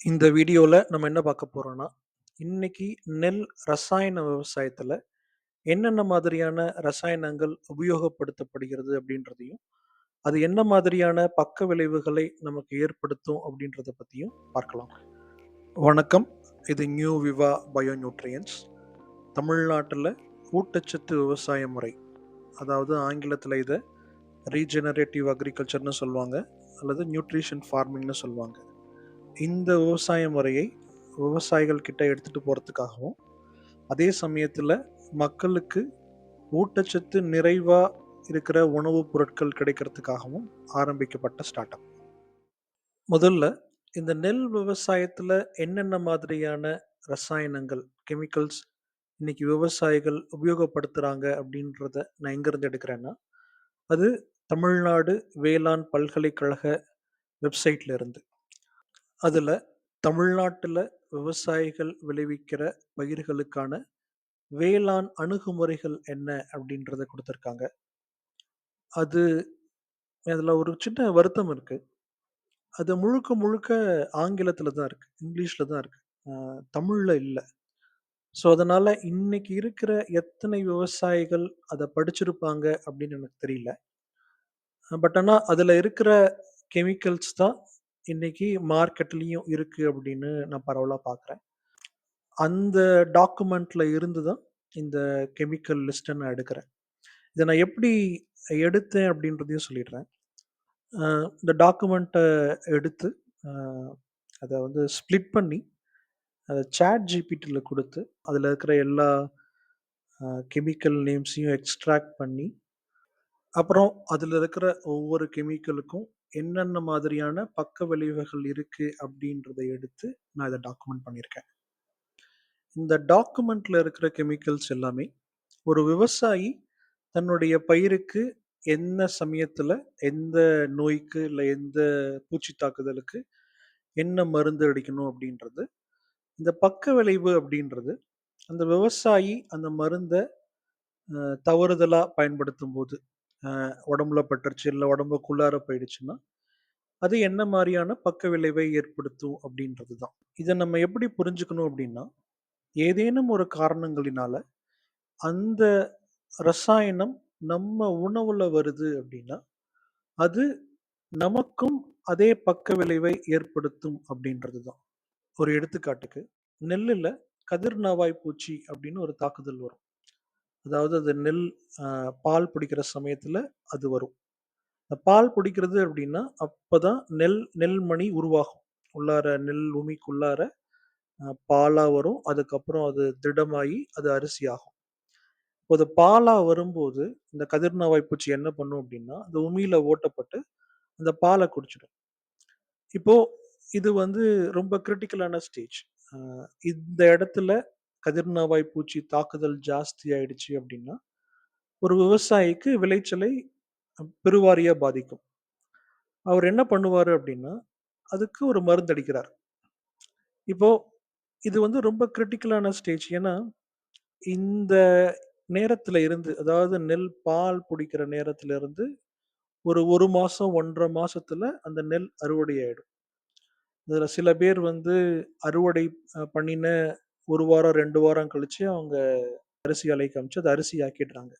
இந்த வீடியோவில் நம்ம என்ன பார்க்க போகிறோம்னா இன்னைக்கு நெல் ரசாயன விவசாயத்தில் என்னென்ன மாதிரியான ரசாயனங்கள் உபயோகப்படுத்தப்படுகிறது அப்படின்றதையும், அது என்ன மாதிரியான பக்க விளைவுகளை நமக்கு ஏற்படுத்தும் அப்படின்றத பற்றியும் பார்க்கலாம். வணக்கம். இது நியூ விவா பயோ நியூட்ரியன்ஸ். தமிழ்நாட்டில் ஊட்டச்சத்து விவசாய முறை, அதாவது ஆங்கிலத்தில் இதை ரீஜெனரேட்டிவ் அக்ரிகல்ச்சர்னு சொல்லுவாங்க, அல்லது நியூட்ரிஷன் ஃபார்மிங்னு சொல்லுவாங்க. இந்த விவசாய முறையை விவசாயிகள் கிட்ட எடுத்துட்டு போறதுக்காகவும், அதே சமயத்துல மக்களுக்கு ஊட்டச்சத்து நிறைவா இருக்கிற உணவுப் பொருட்கள் கிடைக்கிறதுக்காகவும் ஆரம்பிக்கப்பட்ட ஸ்டார்ட் அப். முதல்ல இந்த நெல் விவசாயத்துல என்னென்ன மாதிரியான ரசாயனங்கள், கெமிக்கல்ஸ் இன்னைக்கு விவசாயிகள் உபயோகப்படுத்துறாங்க அப்படின்றத நான் எங்கேருந்து எடுக்கிறேன்னா, அது தமிழ்நாடு வேளாண் பல்கலைக்கழக வெப்சைட்ல இருந்து. அதுல தமிழ்நாட்டுல விவசாயிகள் விளைவிக்கிற பயிர்களுக்கான வேளாண் அணுகுமுறைகள் என்ன அப்படின்றத குடுத்திருக்காங்க. அது அதுல ஒரு சின்ன வருத்தம் இருக்கு. அது முழுக்க முழுக்க ஆங்கிலத்துல தான் இருக்கு. இங்கிலீஷ்ல தான் இருக்கு. அ தமிழ்ல இல்ல. ஸோ அதனால இன்னைக்கு இருக்கிற எத்தனை விவசாயிகள் அத படிச்சிருப்பாங்க அப்படின்னு எனக்கு தெரியல. பட் ஆனா அதுல இருக்கிற கெமிக்கல்ஸ் தான் இன்னைக்கு மார்க்கெட்லேயும் இருக்கு அப்படின்னு நான் பரவலாக பார்க்குறேன். அந்த டாக்குமெண்ட்ல இருந்து தான் இந்த கெமிக்கல் லிஸ்ட்டை நான் எடுக்கிறேன். இதை நான் எப்படி எடுத்தேன் அப்படின்றதையும் சொல்லிடுறேன். இந்த டாக்குமெண்ட்டை எடுத்து அதை வந்து ஸ்ப்ளிட் பண்ணி, அதை சாட் ஜிபிடியில் கொடுத்து அதில் இருக்கிற எல்லா கெமிக்கல் நேம்ஸையும் எக்ஸ்ட்ராக்ட் பண்ணி, அப்புறம் அதில் இருக்கிற ஒவ்வொரு கெமிக்கலுக்கும் என்னென்ன மாதிரியான பக்க விளைவுகள் இருக்கு அப்படின்றத எடுத்து நான் இதை டாக்குமெண்ட் பண்ணியிருக்கேன். இந்த டாக்குமெண்ட்ல இருக்கிற கெமிக்கல்ஸ் எல்லாமே ஒரு விவசாயி தன்னுடைய பயிருக்கு என்ன சமயத்துல, எந்த நோய்க்கு, இல்லை எந்த பூச்சி தாக்குதலுக்கு என்ன மருந்து அடிக்கணும் அப்படின்றது, இந்த பக்க விளைவு அப்படின்றது, அந்த விவசாயி அந்த மருந்தை தவறுதலாக பயன்படுத்தும் போது உடம்புல பட்டுருச்சு, இல்லை உடம்புக்குள்ளார போயிடுச்சுன்னா, அது என்ன மாதிரியான பக்க விளைவை ஏற்படுத்தும் அப்படின்றது தான். இதை நம்ம எப்படி புரிஞ்சுக்கணும் அப்படின்னா, ஏதேனும் ஒரு காரணங்களினால அந்த ரசாயனம் நம்ம உணவுல வருது அப்படின்னா, அது நமக்கும் அதே பக்க விளைவை ஏற்படுத்தும் அப்படின்றது தான். ஒரு எடுத்துக்காட்டுக்கு, நெல்லில் கதிர்நாவாய் பூச்சி அப்படின்னு ஒரு தாக்குதல் வரும். அதாவது அது நெல் பால் பிடிக்கிற சமயத்துல அது வரும். இந்த பால் பிடிக்கிறது அப்படின்னா, அப்பதான் நெல் நெல்மணி உருவாகும். உள்ளார நெல் உமிக்குள்ளார அ பாலா வரும். அதுக்கப்புறம் அது திடமாயி அது அரிசி ஆகும். இப்போ அது பாலா வரும்போது, இந்த கதிர்னாவாய் பூச்சி என்ன பண்ணும் அப்படின்னா, அந்த உமியில ஓட்டப்பட்டு அந்த பால குடிச்சிடும். இப்போ இது வந்து ரொம்ப கிரிட்டிக்கலான ஸ்டேஜ். அ இந்த இடத்துல கதிர்னாவாய் பூச்சி தாக்குதல் ஜாஸ்தி ஆயிடுச்சு அப்படின்னா, ஒரு விவசாயிக்கு விளைச்சலை பெருவாரியாக பாதிக்கும். அவர் என்ன பண்ணுவார் அப்படின்னா, அதுக்கு ஒரு மருந்து அடிக்கிறார். இப்போ இது வந்து ரொம்ப கிரிட்டிக்கலான ஸ்டேஜ். ஏன்னா, இந்த நேரத்தில் இருந்து, அதாவது நெல் பால் பிடிக்கிற நேரத்துல இருந்து ஒரு 1 மாசம், 1 1/2 மாசத்துல அந்த நெல் அறுவடை ஆயிடும். இதில் சில பேர் வந்து அறுவடை பண்ணின 1 வாரம், 2 வாரம் கழிச்சு அவங்க அரிசி ஆலை காமிச்சு அத அரிசி ஆக்கிடுறாங்க.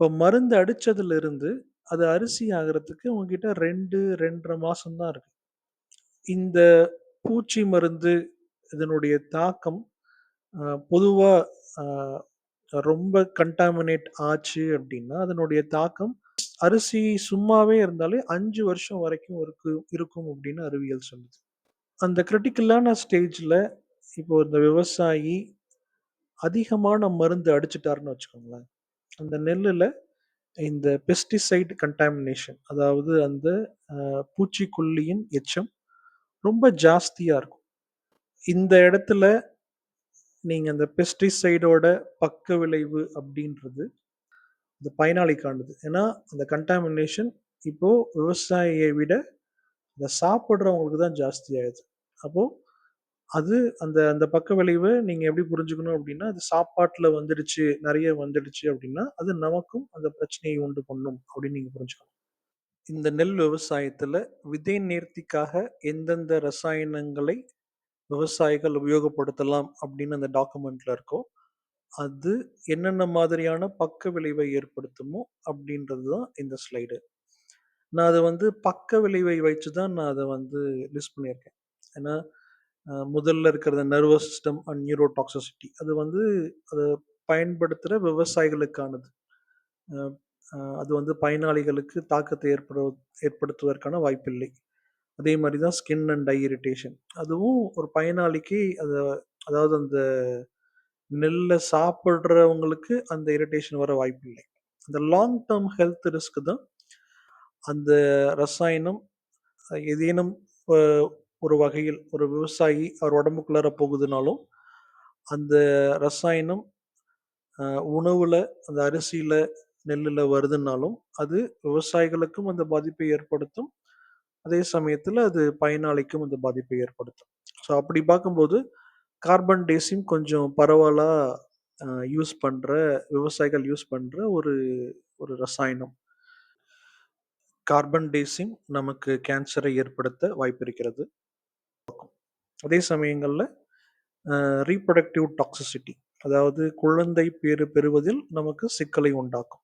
இப்போ மருந்து அடிச்சதுல இருந்து அது அரிசி ஆகுறதுக்கு உங்ககிட்ட 2, 2 1/2 மாசம் தான் இருக்கு. இந்த பூச்சி மருந்து இதனுடைய தாக்கம் அ பொதுவா அ ரொம்ப கன்டாமினேட் ஆச்சு அப்படின்னா, அதனுடைய தாக்கம் அரிசி சும்மாவே இருந்தாலே 5 வருஷம் வரைக்கும் இருக்கு இருக்கும் அப்படின்னு அறிவியல் சொல்லுது. அந்த கிரிட்டிக்கலான ஸ்டேஜ்ல இப்போ இந்த விவசாயி அதிகமான மருந்து அடிச்சிட்டாருன்னு வச்சுக்கோங்களேன். அந்த நெல்லுல இந்த பெஸ்டிசைட் கன்டாமினேஷன் அதாவது அந்த அ பூச்சிக்கொல்லியின் எச்சம் ரொம்ப ஜாஸ்தியா இருக்கும். இந்த இடத்துல நீங்க அந்த பெஸ்டிசைடோட பக்க விளைவு அப்படின்றது, இந்த பயனாளிக்கானது. ஏன்னா, அந்த கன்டாமினேஷன் இப்போ விவசாயியை விட அத சாப்பிடுறவங்களுக்கு தான் ஜாஸ்தி ஆயிடுது. அப்போ அது அந்த அந்த பக்க விளைவு நீங்க எப்படி புரிஞ்சுக்கணும் அப்படின்னா, அது சாப்பாட்டுல வந்துடுச்சு, நெறைய வந்துடுச்சு அப்படின்னா, அது நமக்கும் அந்த பிரச்சனையை உண்டு பண்ணும் அப்படின்னு நீங்க புரிஞ்சுக்கணும். இந்த நெல் விவசாயத்துல விதை நேர்த்திக்காக எந்தெந்த ரசாயனங்களை விவசாயிகள் உபயோகப்படுத்தலாம் அப்படின்னு அந்த டாக்குமெண்ட்ல இருக்கோ அது என்னென்ன மாதிரியான பக்க விளைவை ஏற்படுத்துமோ அப்படின்றது தான் இந்த ஸ்லைடு நான் அதை வந்து பக்க விளைவை வச்சு தான் நான் அதை வந்து லிஸ்ட் பண்ணியிருக்கேன் ஏன்னா முதல்ல இருக்கிற நர்வஸ் சிஸ்டம் அண்ட் நியூரோடாக்சிசிட்டி அது வந்து அதை பயன்படுத்துகிற விவசாயிகளுக்கானது. அது வந்து பயனாளிகளுக்கு தாக்கத்தை ஏற்படு ஏற்படுத்துவதற்கான வாய்ப்பில்லை. அதே மாதிரி தான் ஸ்கின் அண்ட் டை இரிட்டேஷன் அதுவும் ஒரு பயனாளிக்கு அதை அதாவது அந்த நெல்லை சாப்பிட்றவங்களுக்கு அந்த இரிட்டேஷன் வர வாய்ப்பில்லை. அந்த லாங் டேர்ம் ஹெல்த் ரிஸ்க் தான் அந்த ரசாயனம் ஏதேனும் ஒரு வகையில் ஒரு விவசாயி அவர் உடம்புக்குள்ளார போகுதுனாலும் அந்த ரசாயனம் அஹ், உணவுல அந்த அரிசியில நெல்லுல வருதுனாலும் அது விவசாயிகளுக்கும் அந்த பாதிப்பை ஏற்படுத்தும். அதே சமயத்துல அது பயனாளிக்கும் அந்த பாதிப்பை ஏற்படுத்தும். ஸோ அப்படி பார்க்கும்போது கார்பன் டேஸையும் கொஞ்சம் பரவலா யூஸ் பண்ற விவசாயிகள் யூஸ் பண்ற ஒரு ஒரு ரசாயனம். கார்பன் டேசிம் நமக்கு கேன்சரை ஏற்படுத்த வாய்ப்பு இருக்கிறது. அதே சமயங்களில் ரீப்ரொடக்டிவ் டாக்ஸிசிட்டி அதாவது குழந்தை பேறு பெறுவதில் நமக்கு சிக்கலை உண்டாக்கும்.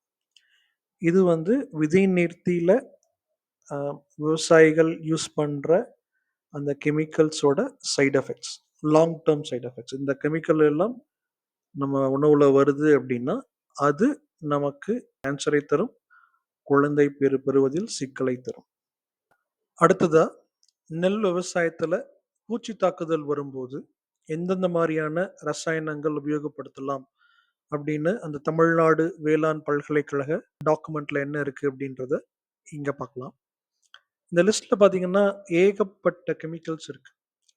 இது வந்து விதை நிறுத்தியில் விவசாயிகள் யூஸ் பண்ணுற அந்த கெமிக்கல்ஸோட side effects long term side effects. இந்த கெமிக்கல் எல்லாம் நம்ம உணவில் வருது அப்படின்னா அது நமக்கு கேன்சரை தரும் குழந்தை பேர் பெறுவதில் சிக்கலை தரும். அடுத்ததாக நெல் விவசாயத்தில் பூச்சி தாக்குதல் வரும்போது எந்தெந்த மாதிரியான ரசாயனங்கள் உபயோகப்படுத்தலாம் அப்படின்னு அந்த தமிழ்நாடு வேளாண் பல்கலைக்கழக டாக்குமெண்ட்ல என்ன இருக்கு அப்படின்றத இங்க பார்க்கலாம் இந்த லிஸ்ட்ல பாத்தீங்கன்னா ஏகப்பட்ட கெமிக்கல்ஸ் இருக்கு.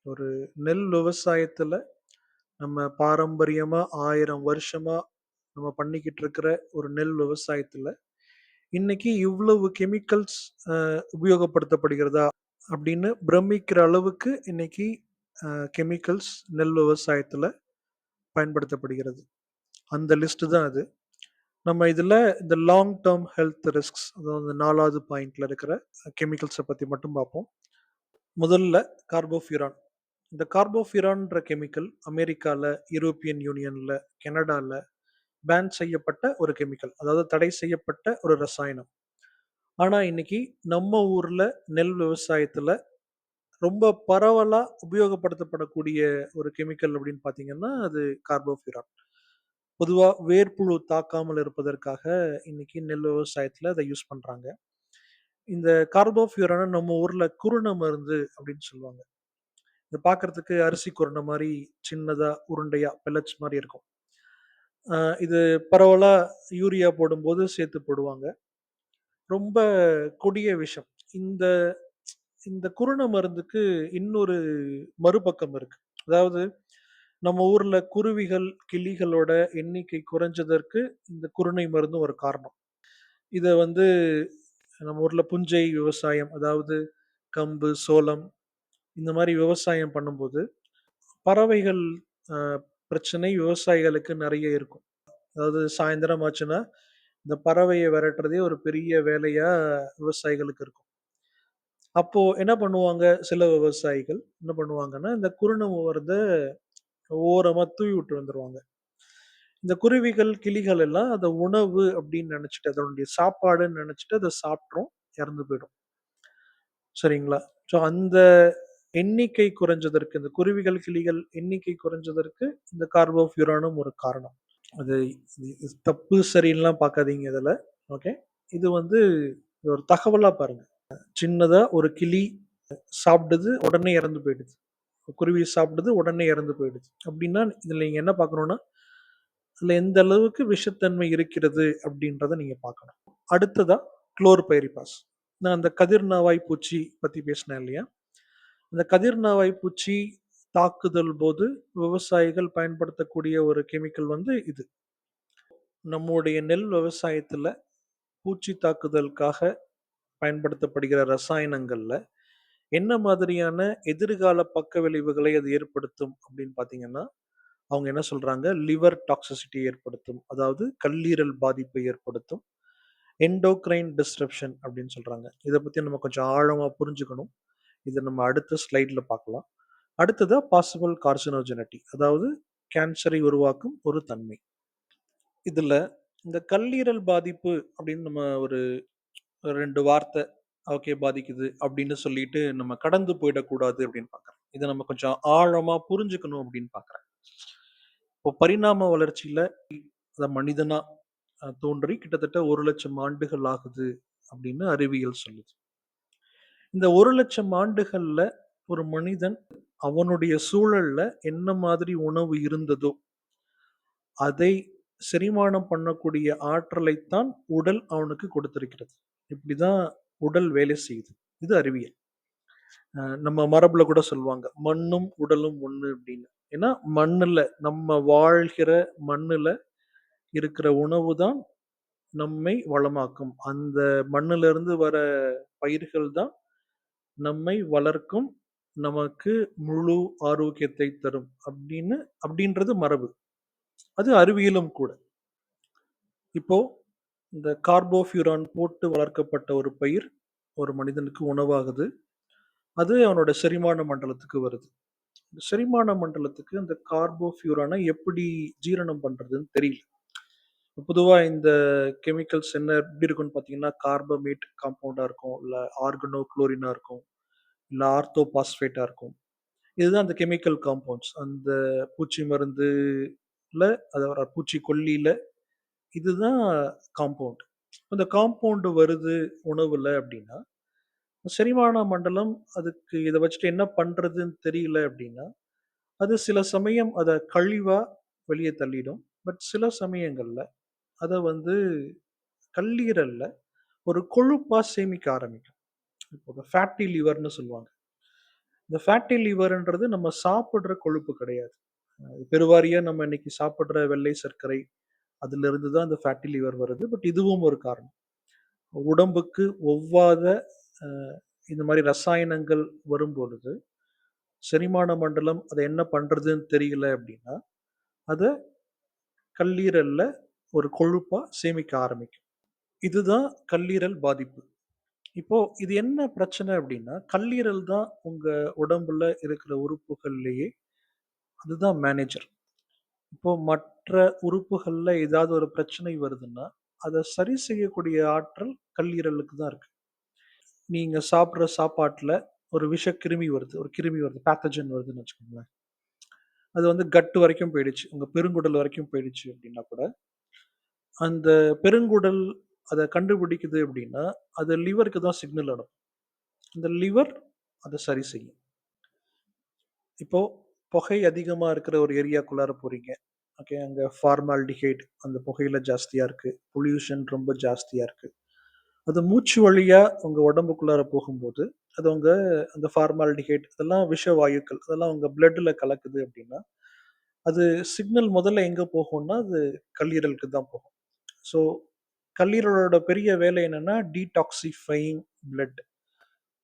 ஒரு நெல் விவசாயத்துல நம்ம பாரம்பரியமா ஆயிரம் வருஷமா நம்ம பண்ணிக்கிட்டு இருக்கிற ஒரு நெல் விவசாயத்துல இன்னைக்கு இவ்வளவு கெமிக்கல்ஸ் உபயோகப்படுத்தப்படுகிறதா அப்படின்னு பிரமிக்கிற அளவுக்கு இன்னைக்கு கெமிக்கல்ஸ் நெல் விவசாயத்தில் பயன்படுத்தப்படுகிறது. அந்த லிஸ்ட்டு தான் அது. நம்ம இதில் இந்த லாங் டேர்ம் ஹெல்த் ரிஸ்க்ஸ் அதாவது நாலாவது பாயிண்டில் இருக்கிற கெமிக்கல்ஸை பற்றி மட்டும் பார்ப்போம். முதல்ல கார்போஃபியூரான் இந்த கார்போஃபியூரான்ற கெமிக்கல் அமெரிக்காவில் யூரோப்பியன் யூனியனில் கனடாவில் பேன் செய்யப்பட்ட ஒரு கெமிக்கல் அதாவது தடை செய்யப்பட்ட ஒரு ரசாயனம். ஆனா இன்னைக்கு நம்ம ஊர்ல நெல் விவசாயத்துல ரொம்ப பரவலா உபயோகப்படுத்தப்படக்கூடிய ஒரு கெமிக்கல் அப்படின்னு பாத்தீங்கன்னா அது கார்போஃபிரான். பொதுவா வேர்ப்புழு தாக்காமல் இருப்பதற்காக இன்னைக்கு நெல் விவசாயத்துல அதை யூஸ் பண்றாங்க. இந்த கார்போஃபியூரான நம்ம ஊர்ல குருண மருந்து அப்படின்னு சொல்லுவாங்க. இது பார்க்கறதுக்கு அரிசி குருணை மாதிரி சின்னதா உருண்டையா பெல்லட்ஸ் மாதிரி இருக்கும். ஆஹ் இது பரவலா யூரியா போடும்போது சேர்த்து போடுவாங்க. ரொம்ப கொடிய விஷம். இந்த இந்த குருண மருந்துக்கு இன்னொரு மறுபக்கம் இருக்கு. அதாவது நம்ம ஊர்ல குருவிகள் கிளிகளோட எண்ணிக்கை குறைஞ்சதற்கு இந்த குருணை மருந்தும் ஒரு காரணம். இதை வந்து நம்ம ஊர்ல புஞ்சை விவசாயம் அதாவது கம்பு சோளம் இந்த மாதிரி விவசாயம் பண்ணும்போது பறவைகள் ஆஹ், பிரச்சனை விவசாயிகளுக்கு நிறைய இருக்கும். அதாவது சாயந்தரம் ஆச்சுன்னா இந்த பறவையை விரட்டுறதே ஒரு பெரிய வேலையா விவசாயிகளுக்கு இருக்கும். அப்போ என்ன பண்ணுவாங்க சில விவசாயிகள்? என்ன பண்ணுவாங்கன்னா இந்த குருணை மருந்தை ஓரமா தூவி விட்டு வந்துருவாங்க. இந்த குருவிகள் கிளிகள் எல்லாம் அதை உணவு அப்படின்னு நினைச்சிட்டு அதனுடைய சாப்பாடுன்னு நினைச்சிட்டு அதை சாப்பிட்ரும் இறந்து போயிடும். சரிங்களா? ஸோ அந்த எண்ணிக்கை குறைஞ்சதற்கு இந்த குருவிகள் கிளிகள் எண்ணிக்கை குறைஞ்சதற்கு இந்த கார்போஃபியூரானும் ஒரு காரணம். அது இது தப்பு சரின்னுலாம் பார்க்காதீங்க இதில். ஓகே இது வந்து ஒரு தகவலாக பாருங்கள் சின்னதாக ஒரு கிளி சாப்பிடுது உடனே இறந்து போயிடுது குருவி சாப்பிடுது உடனே இறந்து போயிடுது அப்படின்னா இதில் நீங்கள் என்ன பார்க்கணுன்னா அதில் எந்த அளவுக்கு விஷத்தன்மை இருக்கிறது அப்படின்றத நீங்கள் பார்க்கணும். அடுத்ததா குளோர்பைரிபாஸ். நான் அந்த கதிர்நாவாய் பூச்சி பற்றி பேசினேன் இல்லையா? அந்த கதிர்நாவாய் பூச்சி தாக்குதல் போது விவசாயிகள் பயன்படுத்தக்கூடிய ஒரு கெமிக்கல் வந்து இது. நம்முடைய நெல் விவசாயத்தில் பூச்சி தாக்குதலுக்காக பயன்படுத்தப்படுகிற ரசாயனங்களில் என்ன மாதிரியான எதிர்கால பக்க விளைவுகளை அது ஏற்படுத்தும் அப்படின்னு பார்த்தீங்கன்னா அவங்க என்ன சொல்கிறாங்க லிவர் டாக்ஸிசிட்டி ஏற்படுத்தும். அதாவது கல்லீரல் பாதிப்பை ஏற்படுத்தும். எண்டோக்ரைன் டிஸ்ட்ரப்ஷன் அப்படின்னு சொல்கிறாங்க இதை பற்றி நம்ம கொஞ்சம் ஆழமாக புரிஞ்சுக்கணும். இதை நம்ம அடுத்த ஸ்லைடில் பார்க்கலாம். அடுத்ததாக பாசிபிள் கார்சினோஜெனிட்டி அதாவது கேன்சரை உருவாக்கும் ஒரு தன்மை. இதில் இந்த கல்லீரல் பாதிப்பு அப்படின்னு நம்ம ஒரு ரெண்டு வார்த்தை ஓகே பாதிக்குது அப்படின்னு சொல்லிட்டு நம்ம கடந்து போயிடக்கூடாது அப்படின்னு பார்க்குறேன். இதை நம்ம கொஞ்சம் ஆழமாக புரிஞ்சுக்கணும் அப்படின்னு பார்க்குறேன். இப்போ பரிணாம வளர்ச்சியில் அதை மனிதனா தோன்றி கிட்டத்தட்ட ஒரு லட்சம் ஆண்டுகள் ஆகுது அப்படின்னு அறிவியல் சொல்லுது. இந்த ஒரு லட்சம் ஆண்டுகளில் ஒரு மனிதன் அவனுடைய சூழல்ல என்ன மாதிரி உணவு இருந்ததோ, அதை செரிமானம் பண்ணக்கூடிய ஆற்றலைத்தான் உடல் அவனுக்கு கொடுத்திருக்கிறது. இப்படிதான் உடல் வேலை செய்யுது. இது அறிவியல். நம்ம மரபுல கூட சொல்லுவாங்க. "மண்ணும் உடலும் ஒண்ணு" அப்படின்னு. ஏன்னா மண்ணுல நம்ம வாழ்கிற மண்ணுல இருக்கிற உணவு தான் நம்மை வளமாக்கும். அந்த மண்ணுல இருந்து வர பயிர்கள் தான் நம்மை வளர்க்கும். நமக்கு முழு ஆரோக்கியத்தை தரும். அப்படின்னு அப்படின்றது மரபு. அது அறிவியலும் கூட. இப்போ இந்த கார்போஃபியூரான் போட்டு வளர்க்கப்பட்ட ஒரு பயிர் ஒரு மனிதனுக்கு உணவாகுது. அது அவனோட செரிமான மண்டலத்துக்கு வருது. செரிமான மண்டலத்துக்கு அந்த கார்போஃபியூரானை எப்படி ஜீரணம் பண்றதுன்னு தெரியல. பொதுவாக இந்த கெமிக்கல்ஸ் என்ன எப்படி இருக்கும்னு பார்த்தீங்கன்னா, கார்பமேட் காம்பவுண்டாக இருக்கும். இல்லை ஆர்கனோ குளோரினா இருக்கும். இல்ல ஆர்த்தோபாஸ்பேட்டா இருக்கும். இதுதான் அந்த கெமிக்கல் காம்பவுண்ட்ஸ். அந்த பூச்சி மருந்துல அதாவது பூச்சிக்கொல்லியில இதுதான் காம்பவுண்ட். அந்த காம்பவுண்டு வருது உணவில் அப்படின்னா, செரிமான மண்டலம் அதுக்கு இதை வச்சுட்டு என்ன பண்ணுறதுன்னு தெரியல அப்படின்னா, அது சில சமயம் அதை கழிவாக வெளியே தள்ளிடும். பட் சில சமயங்களில் அதை வந்து கல்லீரலில் ஒரு கொழுப்பாக சேமிக்க ஆரம்பிக்கும். இப்போ ஃபேட்டி லிவர்னு சொல்லுவாங்க. இந்த ஃபேட்டி லிவர்ன்றது நம்ம சாப்பிட்ற கொழுப்பு கிடையாது. பெருவாரியாக நம்ம இன்னைக்கு சாப்பிட்ற வெள்ளை சர்க்கரை, அதிலிருந்து தான் இந்த ஃபேட்டி லிவர் வருது. பட் இதுவும் ஒரு காரணம். உடம்புக்கு ஒவ்வாத இந்த மாதிரி ரசாயனங்கள் வரும்பொழுது, செரிமான மண்டலம் அதை என்ன பண்ணுறதுன்னு தெரியல அப்படின்னா, அதை கல்லீரலில் ஒரு கொழுப்பாக சேமிக்க ஆரம்பிக்கும். இதுதான் கல்லீரல் பாதிப்பு. இப்போ இது என்ன பிரச்சனை அப்படின்னா, கல்லீரல் தான் உங்க உடம்புல இருக்கிற உறுப்புகள்லயே அதுதான் மேனேஜர். இப்போ மற்ற உறுப்புகள்ல ஏதாவது ஒரு பிரச்சனை வருதுன்னா, அத சரி செய்யக்கூடிய ஆற்றல் கல்லீரலுக்கு தான் இருக்கு. நீங்க சாப்பிடுற சாப்பாட்டுல ஒரு விஷக்கிருமி வருது. ஒரு கிருமி வருது. பேத்தஜன் வருதுன்னு வச்சுக்கோங்களேன். அது வந்து கட் வரைக்கும் போயிடுச்சு. உங்க பெருங்குடல் வரைக்கும் போயிடுச்சு அப்படின்னா கூட, அந்த பெருங்குடல் அதை கண்டுபிடிக்குது அப்படின்னா, அது லிவருக்கு தான் சிக்னல் அனுப்பும். இந்த லிவர் அதை சரி செய்யும். இப்போ புகை அதிகமாக இருக்கிற ஒரு ஏரியாக்குள்ளார போறீங்க. ஓகே. அங்கே ஃபார்மால்டிஹைட் அந்த புகையில ஜாஸ்தியாக இருக்கு. பொல்யூஷன் ரொம்ப ஜாஸ்தியாக இருக்கு. அது மூச்சு வழியாக உங்கள் உடம்புக்குள்ளார போகும்போது, அது உங்கள் அந்த ஃபார்மால்டிஹைட் அதெல்லாம் விஷ வாயுக்கள். அதெல்லாம் உங்கள் பிளட்டில் கலக்குது அப்படின்னா, அது சிக்னல் முதல்ல எங்கே போகும்னா, அது கல்லீரலுக்கு தான் போகும். ஸோ கல்லீரலோட பெரிய வேலை என்னன்னா, டீடாக்சிஃபைங் பிளட்.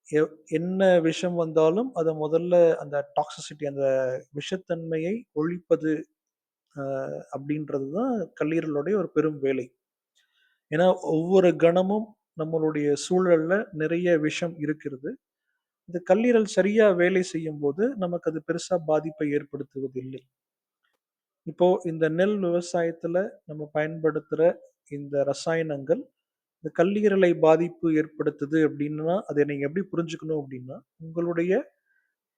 எ என்ன விஷம் வந்தாலும் அதை முதல்ல அந்த டாக்ஸிசிட்டி அந்த விஷத்தன்மையை ஒழிப்பது அப்படின்றது தான் கல்லீரலுடைய ஒரு பெரும் வேலை. ஏன்னா, ஒவ்வொரு கணமும் நம்மளுடைய சூழல்ல நிறைய விஷம் இருக்கிறது. இந்த கல்லீரல் சரியா வேலை செய்யும் போது நமக்கு அது பெருசா பாதிப்பை ஏற்படுத்துவதில்லை. இப்போ இந்த நெல் விவசாயத்துல நம்ம பயன்படுத்துற இந்த ரசாயனங்கள், இந்த கல்லீரலை பாதிப்பு ஏற்படுத்துது அப்படின்னா, அதை நீங்க எப்படி புரிஞ்சுக்கணும் அப்படின்னா, உங்களுடைய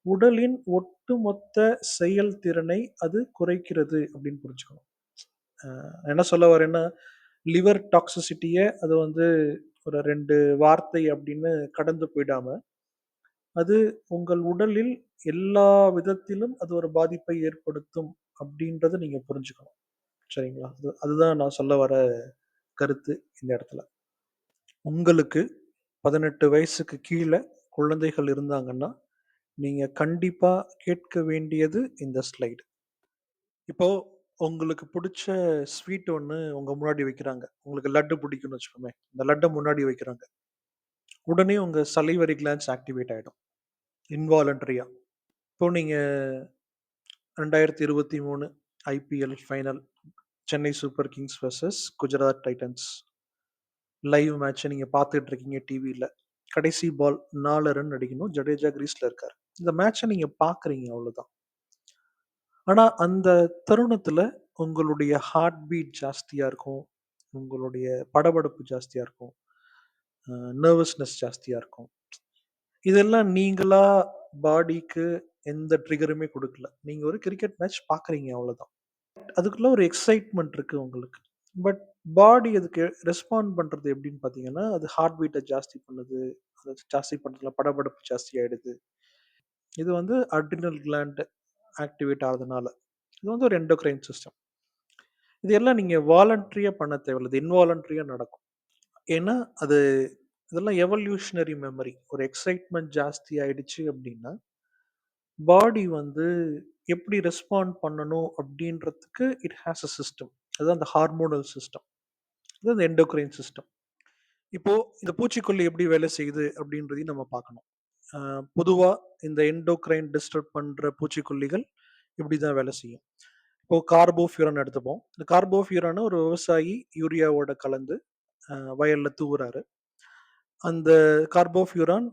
உடலின் ஒட்டுமொத்த செயல்திறனை அது குறைக்கிறது அப்படின்னு புரிஞ்சுக்கணும். அ என்ன சொல்ல வரேன்னா, லிவர் டாக்ஸிசிட்டிய அது வந்து ஒரு 2 வார்த்தை அப்படின்னு கடந்து போயிடாம, அது உங்கள் உடலில் எல்லா விதத்திலும் அது ஒரு பாதிப்பை ஏற்படுத்தும் அப்படின்றத நீங்க புரிஞ்சுக்கணும். சரிங்களா? அது அதுதான் நான் சொல்ல வர கருத்து இந்த இடத்துல. உங்களுக்கு 18 வயசுக்கு கீழ குழந்தைகள் இருந்தாங்கன்னா, நீங்க கண்டிப்பா கேட்க வேண்டியது இந்த ஸ்லைடு. இப்போ உங்களுக்கு புடிச்ச ஸ்வீட் ஒண்ணு உங்க முன்னாடி வைக்கிறாங்க. உங்களுக்கு லட்டு பிடிக்கும்னு வச்சுக்கோமே. இந்த லட்ட முன்னாடி வைக்கிறாங்க. உடனே உங்க சலிவரி கிளாண்ட்ஸ் ஆக்டிவேட் ஆயிடும். இன்வாலன்டரியா. இப்போ நீங்க 2023 IPL final Chennai Super Kings versus Gujarat Titans. Live மேட்ச்ச நீங்கள் பார்த்துட்டு இருக்கீங்க டிவியில் கடைசி பால் நாலு ரன் அடிக்கணும். ஜடேஜா கிரீஸில் இருக்கார் இந்த மேட்சை நீங்கள் பார்க்குறீங்க அவ்வளோதான். ஆனால் அந்த தருணத்தில் உங்களுடைய ஹார்ட் பீட் ஜாஸ்தியாக இருக்கும். உங்களுடைய படபடப்பு ஜாஸ்தியாக இருக்கும். நர்வஸ்னஸ் ஜாஸ்தியாக இருக்கும். இதெல்லாம் நீங்களா பாடிக்கு எந்த ட்ரிகருமே கொடுக்கல நீங்கள் ஒரு கிரிக்கெட் மேட்ச் பார்க்குறீங்க அவ்வளோதான். அதுக்குள்ள ஒரு எக்ஸைட்மெண்ட் இருக்குது உங்களுக்கு. பட் பாடி அதுக்கு ரெஸ்பாண்ட் பண்ணுறது எப்படின்னு பார்த்தீங்கன்னா, அது ஹார்ட் பீட்டை ஜாஸ்தி பண்ணுது. அது ஜாஸ்தி பண்ணுறதுல படபடப்பு ஜாஸ்தி ஆகிடுது இது வந்து அட்ரினல் கிளாண்ட் ஆக்டிவேட் ஆகிறதுனால இது வந்து ஒரு எண்டோக்ரைன் சிஸ்டம். இது எல்லாம் நீங்கள் வாலண்ட்ரியாக பண்ண தேவையில்ல. இது நடக்கும். ஏன்னா, அது இதெல்லாம் எவல்யூஷனரி மெமரி. ஒரு எக்ஸைட்மெண்ட் ஜாஸ்தி ஆயிடுச்சு அப்படின்னா, பாடி வந்து எப்படி ரெஸ்பாண்ட் பண்ணணும் அப்படின்றதுக்கு இட் ஹேஸ் அ சிஸ்டம். அதுதான் அந்த ஹார்மோனல் சிஸ்டம். அது அந்த எண்டோக்ரைன் சிஸ்டம். இப்போ இந்த பூச்சிக்கொல்லி எப்படி வேலை செய்யுது அப்படின்றதையும் நம்ம பார்க்கணும். பொதுவாக இந்த எண்டோக்ரைன் டிஸ்டர்ப் பண்ணுற பூச்சிக்கொல்லிகள் இப்படி தான் வேலை செய்யும். இப்போ கார்போஃபியூரான் எடுத்துப்போம். இந்த கார்போஃபியூரான ஒரு விவசாயி யூரியாவோட கலந்து வயலில் தூவுறாரு. அந்த கார்போஃபியூரான்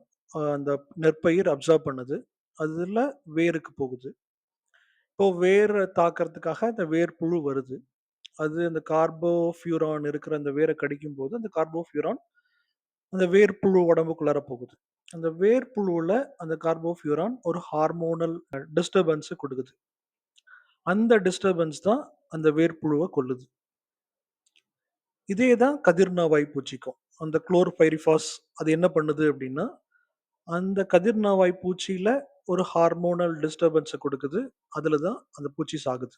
அந்த நெற்பயிர் அப்சார்ப் பண்ணுது. அதில் வேருக்கு போகுது. இப்போ வேரை தாக்கிறதுக்காக அந்த வேர் புழு வருது. அது அந்த கார்போஃபியூரான் இருக்கிற அந்த வேரை கடிக்கும் போது அந்த கார்போஃபியூரான் அந்த வேர் புழு உடம்புக்குள்ளார போகுது. அந்த வேர் அந்த கார்போஃபியூரான் ஒரு ஹார்மோனல் டிஸ்டர்பன்ஸை கொடுக்குது அந்த டிஸ்டர்பன்ஸ் தான் அந்த வேர் புழுவ கொல்லுது. இதே தான் கதிர்னாவாய் பூச்சிக்கும். அந்த குளோர்பைரிஃபாஸ் அது என்ன பண்ணுது அப்படின்னா, அந்த கதிர்னாவாய் பூச்சியில ஒரு ஹார்மோனல் டிஸ்டர்பன்ஸை கொடுக்குது அதில் தான் அந்த பூச்சி சாகுது.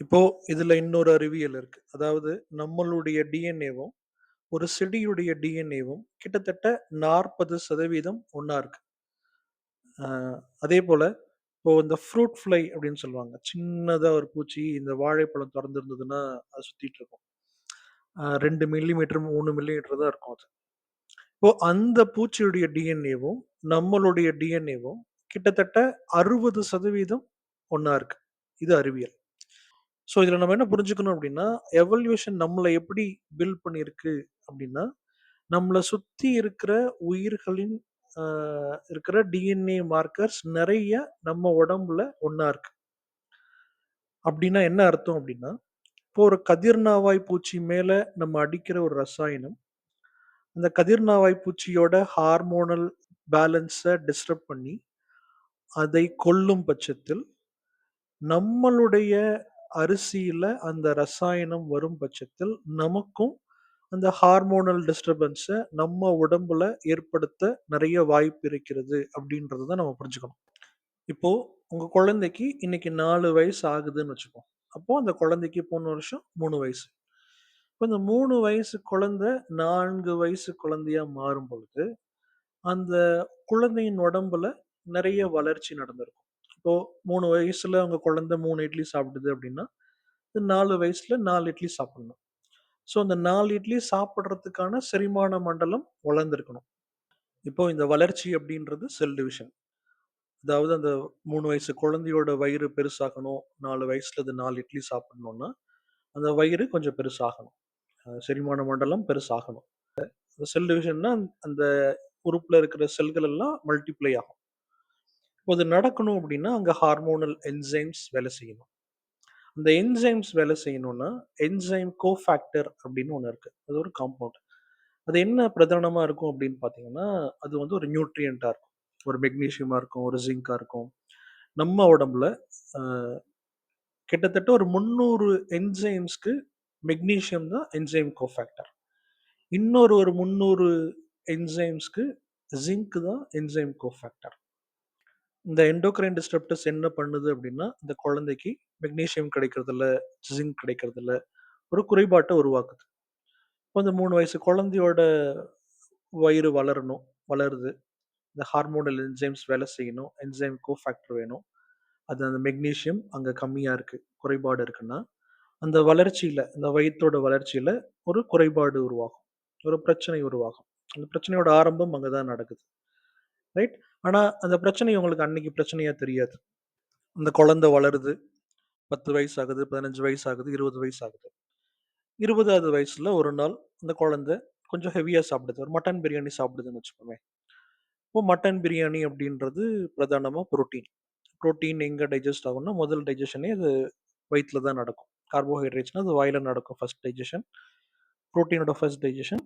இப்போ இதில் இன்னொரு அறிவியல் இருக்கு. அதாவது நம்மளுடைய டிஎன்ஏவும், ஒரு செடியுடைய டிஎன்ஏவும் கிட்டத்தட்ட நாற்பது சதவீதம் ஒன்றா இருக்கு. அதே போல் இப்போ இந்த ஃப்ரூட் ஃப்ளை அப்படின்னு சொல்லுவாங்க. சின்னதாக ஒரு பூச்சி இந்த வாழைப்பழம் திறந்துருந்ததுன்னா அது சுற்றிட்டு இருக்கும். அ 2 மில்லிமீட்டர், 3 மில்லிமீட்டர் தான் இருக்கும் அது. இப்போ அந்த பூச்சியுடைய டிஎன்ஏவும், நம்மளுடைய டிஎன்ஏவும் கிட்டத்தட்ட அறுபது சதவீதம் ஒன்றா இருக்கு. இது அறிவியல். ஸோ இதில் நம்ம என்ன புரிஞ்சுக்கணும் அப்படின்னா, எவல்யூஷன் நம்மளை எப்படி பில்ட் பண்ணியிருக்கு அப்படின்னா, நம்மளை சுற்றி இருக்கிற உயிர்களின் இருக்கிற டிஎன்ஏ மார்க்கர்ஸ் நிறைய நம்ம உடம்புல ஒன்றா இருக்கு. அப்படின்னா என்ன அர்த்தம் அப்படின்னா, இப்போ ஒரு கதிர்னாவாய் பூச்சி மேலே நம்ம அடிக்கிற ஒரு ரசாயனம், அந்த கதிர்னாவாய் பூச்சியோட ஹார்மோனல் பேலன்ஸை டிஸ்டர்ப் பண்ணி, அதை கொல்லும் பட்சத்தில், நம்மளுடைய அரிசியில அந்த ரசாயனம் வரும் பட்சத்தில், நமக்கும் அந்த ஹார்மோனல் டிஸ்டர்பன்ஸ நம்ம உடம்புல ஏற்படுத்த நெறைய வாய்ப்பு இருக்கிறது அப்படின்றத தான் நம்ம புரிஞ்சுக்கணும். இப்போ உங்க குழந்தைக்கு இன்னைக்கு 4 வயசு ஆகுதுன்னு வச்சுப்போம். அப்போ அந்த குழந்தைக்கு போன வருஷம் 3 வயசு. இப்ப இந்த 3 வயசு குழந்தை 4 வயசு குழந்தையா மாறும் பொழுது, அந்த குழந்தையின் உடம்புல நிறைய வளர்ச்சி நடந்திருக்கும். இப்போ மூணு வயசுல உங்க குழந்தை மூணு இட்லி சாப்பிடுது அப்படின்னா, நாலு வயசுல நாலு இட்லி சாப்பிடணும். ஸோ அந்த நாலு இட்லி சாப்பிட்றதுக்கான செரிமான மண்டலம் வளர்ந்துருக்கணும் இப்போ இந்த வளர்ச்சி அப்படின்றது செல் டிவிஷன். அதாவது அந்த மூணு வயசு குழந்தையோட வயிறு பெருசாகணும். நாலு வயசுல அது நாலு இட்லி சாப்பிடணும்னா, அந்த வயிறு கொஞ்சம் பெருசாகணும். செரிமான மண்டலம் பெருசாகணும். செல் டிவிஷன்னா அந்த உறுப்புல இருக்கிற செல்கள் எல்லாம் மல்டிப்ளை ஆகும். இப்போ அது நடக்கணும் அப்படின்னா, அங்கே ஹார்மோனல் என்சைம்ஸ் வேலை செய்யணும். அந்த என்சைம்ஸ் வேலை செய்யணும்னா, என்சைம் கோஃபேக்டர் அப்படின்னு ஒன்று இருக்குது அது ஒரு காம்பவுண்ட். அது என்ன பிரதானமாக இருக்கும் அப்படின்னு பார்த்தீங்கன்னா, அது வந்து ஒரு நியூட்ரியண்ட்டாக இருக்கும். ஒரு மெக்னீஷியமாக இருக்கும், ஒரு ஜிங்காக இருக்கும். நம்ம உடம்புல கிட்டத்தட்ட ஒரு 300 என்சைம்ஸ்க்கு மெக்னீஷியம் தான் என்சைம் கோஃபேக்டர் இன்னொரு ஒரு 300 என்சைம்ஸ்க்கு ஜிங்க் தான் என்சைம் கோஃபேக்டர் இந்த எண்டோக்ரைன் டிஸ்ரப்டர்ஸ் என்ன பண்ணுது அப்படின்னா, இந்த குழந்தைக்கு மெக்னீசியம் கிடைக்கிறதில்ல, ஜிங்க் கிடைக்கிறதில்ல, ஒரு குறைபாட்டை உருவாக்குது. இப்போ இந்த மூணு வயசு குழந்தையோட வயிறு வளரணும், வளருது. இந்த ஹார்மோனல் என்சைம்ஸ் வேலை செய்யணும். என்சைம் கோஃபாக்டர் வேணும். அது அந்த மெக்னீஷியம் அங்கே கம்மியாக இருக்குது குறைபாடு இருக்குன்னா, அந்த வளர்ச்சியில் அந்த வயிற்றோட வளர்ச்சியில் ஒரு குறைபாடு உருவாகும். ஒரு பிரச்சனை உருவாகும். அந்த பிரச்சனையோட ஆரம்பம் அங்கே தான் நடக்குது. ரைட்? ஆனால் அந்த பிரச்சனை உங்களுக்கு அன்னைக்கு பிரச்சனையாக தெரியாது. அந்த குழந்தை வளருது. 10 வயசு ஆகுது, 15 வயசு ஆகுது, 20 வயசு ஆகுது. 20வது வயசுல ஒரு நாள் அந்த குழந்தை கொஞ்சம் ஹெவியாக சாப்பிடுது. ஒரு மட்டன் பிரியாணி சாப்பிடுதுன்னு வச்சுக்கோமே. இப்போ மட்டன் பிரியாணி அப்படின்றது பிரதானமாக புரோட்டீன். புரோட்டீன் எங்கே டைஜஸ்ட் ஆகும்னா, முதல் டைஜஷனே அது வயிற்றில் தான் நடக்கும். கார்போஹைட்ரேட்ஸ்னால் அது வாயில் நடக்கும் ஃபர்ஸ்ட் டைஜஷன். புரோட்டீனோட ஃபர்ஸ்ட் டைஜஷன்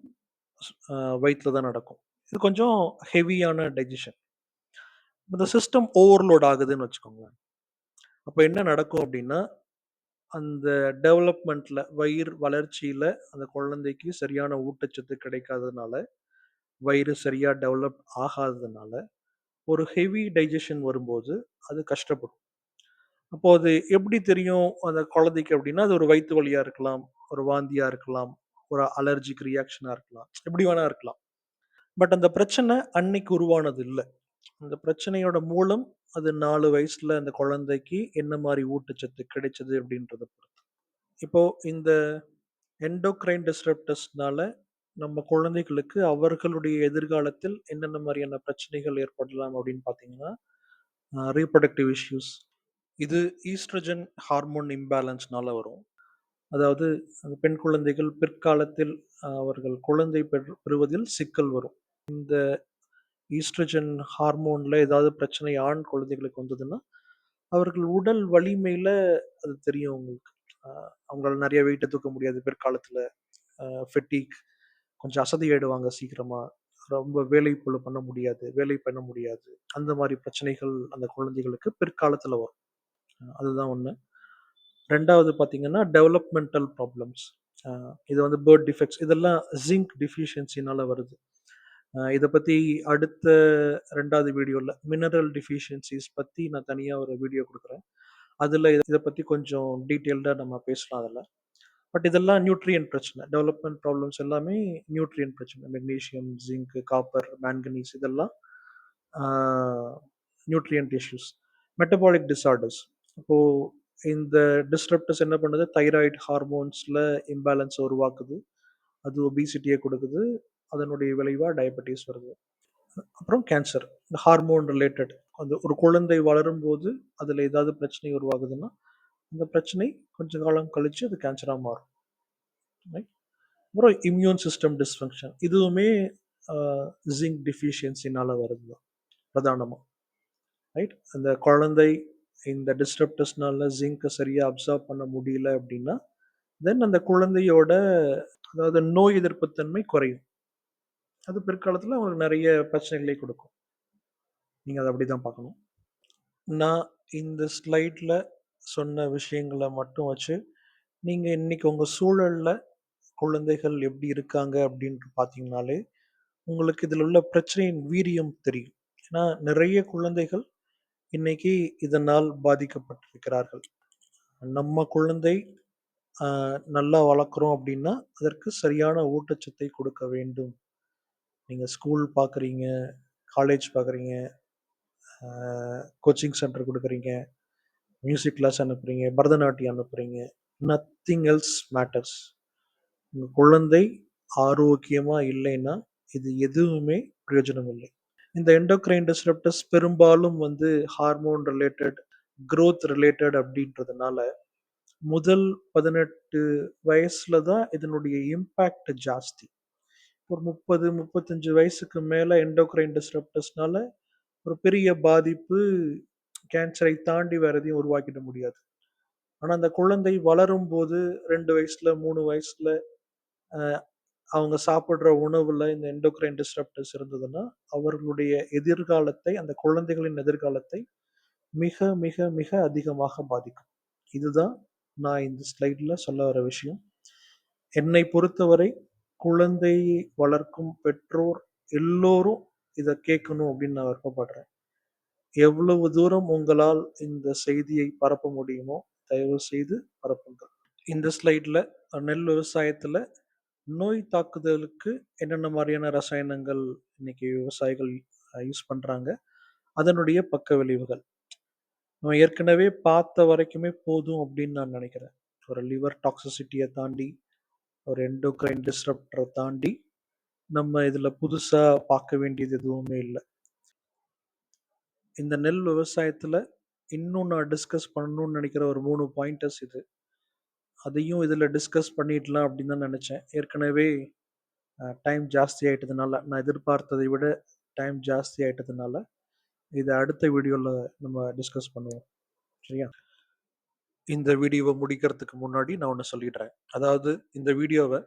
வயிற்றில் தான் நடக்கும். இது கொஞ்சம் ஹெவியான டைஜஷன். இந்த சிஸ்டம் ஓவர்லோட் ஆகுதுன்னு வச்சுக்கோங்களேன். அப்போ என்ன நடக்கும் அப்படின்னா, அந்த டெவலப்மெண்ட்டில் வயிறு வளர்ச்சியில் அந்த குழந்தைக்கு சரியான ஊட்டச்சத்து கிடைக்காததுனால, வயிறு சரியாக டெவலப் ஆகாததுனால, ஒரு ஹெவி டைஜஷன் வரும்போது அது கஷ்டப்படும். அப்போ அது எப்படி தெரியும் அந்த குழந்தைக்கு அப்படின்னா, அது ஒரு வயிற்று வலியாக இருக்கலாம், ஒரு வாந்தியாக இருக்கலாம், ஒரு அலர்ஜிக் ரியாக்ஷனாக இருக்கலாம். எப்படி வேணா இருக்கலாம். பட் அந்த பிரச்சனை அன்னைக்கு உருவானது இல்ல. அந்த பிரச்சனையோட மூலம் அது 4 வயசுல அந்த குழந்தைக்கு என்ன மாரி ஊட்டச்சத்து கிடைச்சது அப்படின்றத பொறுத்து. இப்போ இந்த எண்டோக்ரைன் டிஸ்ரப்டர்ஸ்னால நம்ம குழந்தைகளுக்கு அவர்களுடைய எதிர்காலத்தில் என்னென்ன மாரியான பிரச்சனைகள் ஏற்படலாம் அப்படின்னு பார்த்தீங்கன்னா, அ ரீப்ரொடக்டிவ் இஷ்யூஸ். இது ஈஸ்ட்ரஜன் ஹார்மோன் இம்பேலன்ஸ்னால வரும். அதாவது அந்த பெண் குழந்தைகள் பிற்காலத்தில் அவர்கள் குழந்தை பெறு பெறுவதில் சிக்கல் வரும். இந்த ஈஸ்ட்ரோஜன் ஹார்மோன்ல ஏதாவது பிரச்சனை ஆண் குழந்தைகளுக்கு வந்ததுன்னா, அவர்கள் உடல் வலிமையில அது தெரியும் அவங்களுக்கு. அ அவங்களால நெறைய வெயிட்ட தூக்க முடியாது பிற்காலத்துல. அ ஃபெட்டிக் கொஞ்சம் அசதி ஆயிடுவாங்க சீக்கிரமா. ரொம்ப வேலைப்பளு பண்ண முடியாது. வேலை பண்ண முடியாது. அந்த மாரி பிரச்சனைகள் அந்த குழந்தைகளுக்கு பிற்காலத்துல வரும். அ அதுதான் 1. 2வது பார்த்தீங்கன்னா, டெவலப்மெண்டல் ப்ராப்ளம்ஸ். அ இது வந்து பேர்ட் டிஃபெக்ட்ஸ் இதெல்லாம் ஜிங்க் டெஃபிஷியன்சினால வருது. இதை பற்றி அடுத்த ரெண்டாவது வீடியோவில் மினரல் டிஃபிஷியன்சிஸ் பற்றி நான் தனியாக ஒரு வீடியோ கொடுக்குறேன் அதில் இதை பற்றி கொஞ்சம் டீட்டெயில்டாக நம்ம பேசலாம் அதில் பட் இதெல்லாம் நியூட்ரியன் பிரச்சனை. டெவலப்மெண்ட் ப்ராப்ளம்ஸ் எல்லாமே நியூட்ரியன் பிரச்சனை. மெக்னீஷியம் ஜிங்க், காப்பர், மேங்கனீஸ் இதெல்லாம் நியூட்ரியன்ட் இஷ்யூஸ். Metabolic disorders. இப்போது இந்த டிஸ்டர்ப்டர்ஸ் என்ன பண்ணுது? தைராய்டு ஹார்மோன்ஸில் இம்பேலன்ஸ் உருவாக்குது. அது ஒபிசிட்டியை கொடுக்குது அதனுடைய விளைவாக டயபெட்டிஸ் வருது. அப்புறம் கேன்சர். இந்த ஹார்மோன் ரிலேட்டட். அந்த ஒரு குழந்தை வளரும்போது அதில் ஏதாவது பிரச்சனை உருவாகுதுன்னா, அந்த பிரச்சனை கொஞ்ச காலம் கழித்து அது கேன்சராக மாறும். ரைட். அப்புறம் இம்யூன் சிஸ்டம் டிஸ்ஃபங்க்ஷன் இதுவுமே ஜிங்க் டிஃபிஷியன்சினால் வருது தான் பிரதானமாக ரைட். அந்த குழந்தை இந்த டிஸ்டர்ப்டஸ்னால ஜிங்கை சரியாக அப்சர்வ் பண்ண முடியல அப்படின்னா, தென் அந்த குழந்தையோட அதாவது நோய் எதிர்ப்புத்தன்மை குறையும். அது பிற்காலத்தில் அவங்களுக்கு நிறைய பிரச்சனைகளை கொடுக்கும். நீங்கள் அதை அப்படி அப்படிதான் பார்க்கணும். நான் இந்த ஸ்லைட்ல சொன்ன விஷயங்களை மட்டும் வச்சு, நீங்கள் இன்னைக்கு உங்கள் சூழலில் குழந்தைகள் எப்படி இருக்காங்க அப்படின்ட்டு பார்த்தீங்கனாலே, உங்களுக்கு இதில் உள்ள பிரச்சனையின் வீரியம் தெரியும். ஏன்னா நிறைய குழந்தைகள் இன்னைக்கு இதனால் பாதிக்கப்பட்டிருக்கிறார்கள். நம்ம குழந்தை நல்லா வளர்க்குறோம் அப்படின்னா, அதற்கு சரியான ஊட்டச்சத்தை கொடுக்க வேண்டும். நீங்கள் ஸ்கூல் பார்க்குறீங்க, காலேஜ் பார்க்குறீங்க, அ கோச்சிங் சென்டர் குடுக்குறீங்க, மியூசிக் கிளாஸ் அனுப்புறீங்க, பரதநாட்டியம் அனுப்புறீங்க. Nothing else matters. உங்க குழந்தை ஆரோக்கியமா இல்லைன்னா, இது எதுவுமே பிரயோஜனம் இல்லை. இந்த எண்டோக்ரைன் டிஸ்ரப்டர்ஸ் பெரும்பாலும் வந்து ஹார்மோன் ரிலேட்டட், குரோத் ரிலேட்டட் அப்படின்றதுனால, முதல் 18 வயசுல தான் இதனுடைய இம்பேக்ட் ஜாஸ்தி. ஒரு 30, 35 வயசுக்கு மேல எண்டோக்ரைன் டிஸ்ரப்டர்ஸ்னால ஒரு பெரிய பாதிப்பு கேன்சரை தாண்டி வேற எதையும் உருவாக்கிட முடியாது. ஆனா, அந்த குழந்தை வளரும்போது 2 வயசுல, 3 வயசுல அ அவங்க சாப்பிடுற உணவுல இந்த எண்டோக்ரைன் டிஸ்ரப்டர்ஸ் இருந்ததுன்னா, அவர்களுடைய எதிர்காலத்தை அந்த குழந்தைகளின் எதிர்காலத்தை மிக, மிக, மிக அதிகமாக பாதிக்கும். இதுதான் நான் இந்த ஸ்லைட்ல சொல்ல வர விஷயம். என்னை பொறுத்தவரை குழந்தையை வளர்க்கும் பெற்றோர் எல்லோரும் இத கேட்கணும் அப்படின்னு நான் விருப்பப்படுறேன். எவ்வளவு தூரம் உங்களால் இந்த செய்தியை பரப்ப முடியுமோ, தயவு செய்து பரப்புங்கள். இந்த ஸ்லைட்ல நெல் விவசாயத்துல நோய் தாக்குதலுக்கு என்னென்ன மாரியான ரசாயனங்கள் இன்னைக்கு விவசாயிகள் அ யூஸ் பண்றாங்க. அதனுடைய பக்க விளைவுகள். நம்ம ஏற்கனவே பார்த்த வரைக்குமே போதும் அப்படின்னு நான் நினைக்கிறேன். ஒரு லிவர் டாக்ஸிசிட்டிய தாண்டி, ஒரு எண்டோக்ரைன் டிஸ்ரப்டர தாண்டி, நம்ம இதில் புதுசாக பார்க்க வேண்டியது எதுவுமே இல்லை. இந்த நெல் விவசாயத்தில் இன்னும் நான் டிஸ்கஸ் பண்ணணும்னு நினைக்கிற ஒரு மூணு பாயிண்டர்ஸ் இது. அதையும் இதில் டிஸ்கஸ் பண்ணிடலாம் அப்படின்னு தான் நினச்சேன். ஏற்கனவே டைம் ஜாஸ்தி ஆயிட்டதுனால நான் எதிர்பார்த்ததை விட டைம் ஜாஸ்தி ஆகிட்டதுனால இதை அடுத்த வீடியோவில் நம்ம டிஸ்கஸ் பண்ணுவோம். சரியா? இந்த வீடியோவை முடிக்கிறதுக்கு முன்னாடி நான் ஒன்று சொல்லிடுறேன். அதாவது இந்த வீடியோவை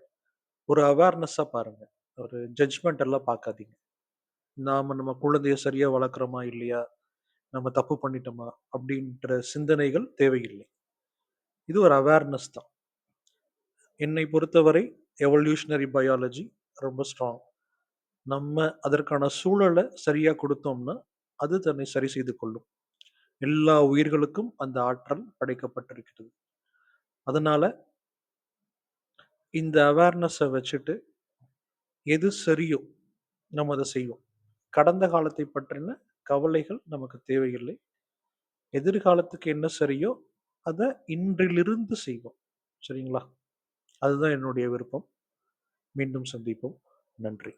ஒரு அவேர்னஸாக பாருங்கள் ஒரு ஜட்ஜ்மெண்ட் எல்லாம் பார்க்காதீங்க நாம் நம்ம குழந்தைய சரியாக வளர்க்குறோமா இல்லையா? நம்ம தப்பு பண்ணிட்டோமா? அப்படின்ற சிந்தனைகள் தேவையில்லை. இது ஒரு அவேர்னஸ் தான். என்னை பொறுத்தவரை எவல்யூஷனரி பயாலஜி ரொம்ப ஸ்ட்ராங் நம்ம அதற்கான சூழலை சரியாக கொடுத்தோம்னா அது தன்னை சரி செய்து கொள்ளும். எல்லா உயிர்களுக்கும் அந்த ஆற்றல் படைக்கப்பட்டிருக்கிறது. அதனால இந்த அவேர்னஸை வச்சுட்டு எது சரியோ நம்ம அதை செய்வோம். கடந்த காலத்தை பற்றின கவலைகள் நமக்கு தேவையில்லை. எதிர்காலத்துக்கு என்ன சரியோ அதை இன்றிலிருந்து செய்வோம். சரிங்களா? அதுதான் என்னுடைய விருப்பம். மீண்டும் சந்திப்போம். நன்றி.